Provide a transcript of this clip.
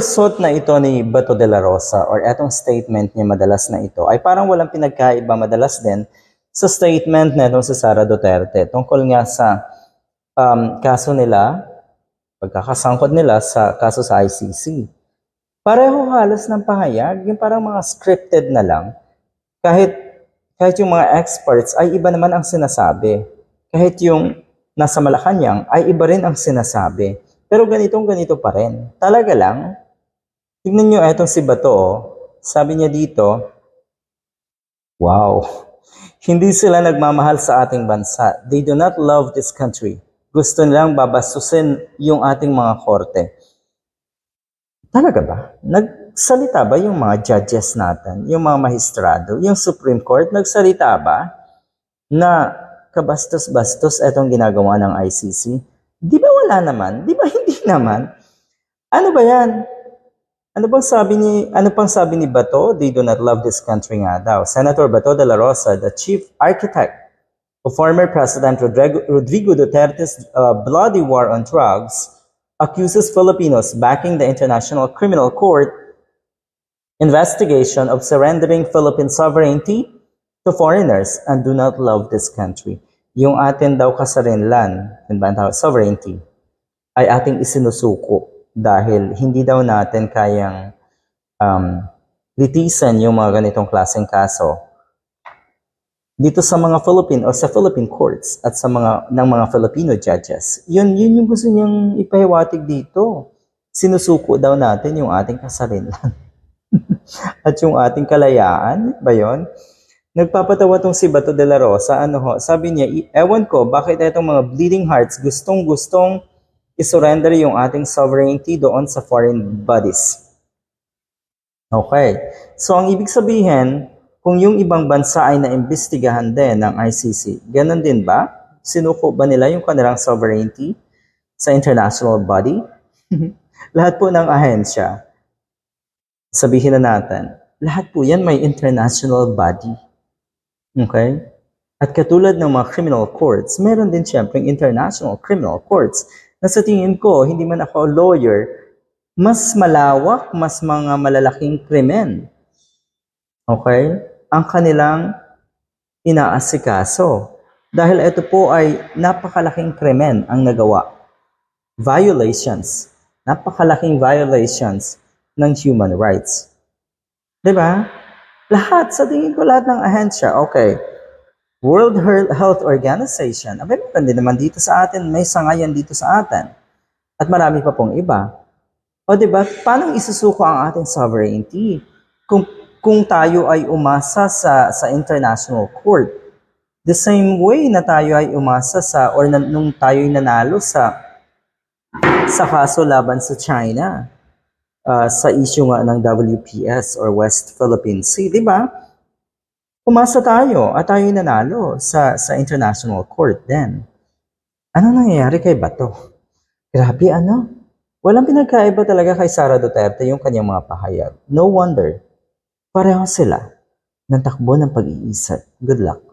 suot na ito ni Bato de la Rosa or etong statement niya madalas na ito ay parang walang pinagkaiba madalas din sa statement na itong si Sara Duterte tungkol nga sa um, kaso nila, pagkakasangkot nila sa kaso sa ICC. Pareho halos ng pahayag, yung parang mga scripted na lang. Kahit, kahit yung mga experts ay iba naman ang sinasabi. Kahit yung nasa Malacanang ay iba rin ang sinasabi. Pero ganitong ganito pa rin. Talaga lang, tignan nyo etong si Bato, oh. sabi niya dito, Wow, hindi sila nagmamahal sa ating bansa. They do not love this country. Gusto nilang babastusin yung ating mga korte. Talaga ba? Nagsalita ba yung mga judges natin, yung mga mahistrado, yung Supreme Court, nagsalita ba na kabastos-bastos etong ginagawa ng ICC? Di ba wala naman? Di ba hindi naman? Ano ba yan? Ano bang sabi ni ano pang sabi ni Bato? They do not love this country nga daw. Senator Bato de la Rosa, the chief architect of former President Rodrigo, Duterte's uh, bloody war on drugs, accuses Filipinos backing the International Criminal Court investigation of surrendering Philippine sovereignty to foreigners and do not love this country. Yung atin daw kasarinlan, sovereignty, ay ating isinusuko dahil hindi daw natin kayang um, litisan yung mga ganitong klaseng kaso dito sa mga Philippine o sa Philippine courts at sa mga ng mga Filipino judges. Yun yun yung gusto niyang ipahiwatig dito. Sinusuko daw natin yung ating kasarinlan. at yung ating kalayaan, ba yun? Nagpapatawa tong si Bato de la Rosa, ano ho, sabi niya, "I- ewan ko, bakit itong mga bleeding hearts gustong-gustong isurrender yung ating sovereignty doon sa foreign bodies. Okay. So, ang ibig sabihin, kung yung ibang bansa ay naimbestigahan din ng ICC, ganun din ba? Sinuko ba nila yung kanilang sovereignty sa international body? lahat po ng ahensya, sabihin na natin, lahat po yan may international body. Okay? At katulad ng mga criminal courts, meron din siyempre international criminal courts na sa tingin ko, hindi man ako lawyer, mas malawak, mas mga malalaking krimen. Okay? Ang kanilang inaasikaso. Dahil ito po ay napakalaking krimen ang nagawa. Violations. Napakalaking violations ng human rights. ba? Lahat, sa tingin ko lahat ng ahensya, okay. World Heal- Health Organization, abay meron din naman dito sa atin, may sangayan dito sa atin. At marami pa pong iba. O di ba, paano isusuko ang ating sovereignty kung kung tayo ay umasa sa sa international court? The same way na tayo ay umasa sa or na, nung tayo ay nanalo sa sa kaso laban sa China uh, sa issue nga ng WPS or West Philippine Sea, di ba? Umasa tayo at tayo ay nanalo sa sa international court then. Ano nangyayari kay Bato? Grabe ano? Walang pinagkaiba talaga kay Sara Duterte yung kanyang mga pahayag. No wonder. Pareho sila ng takbo ng pag-iisip. Good luck.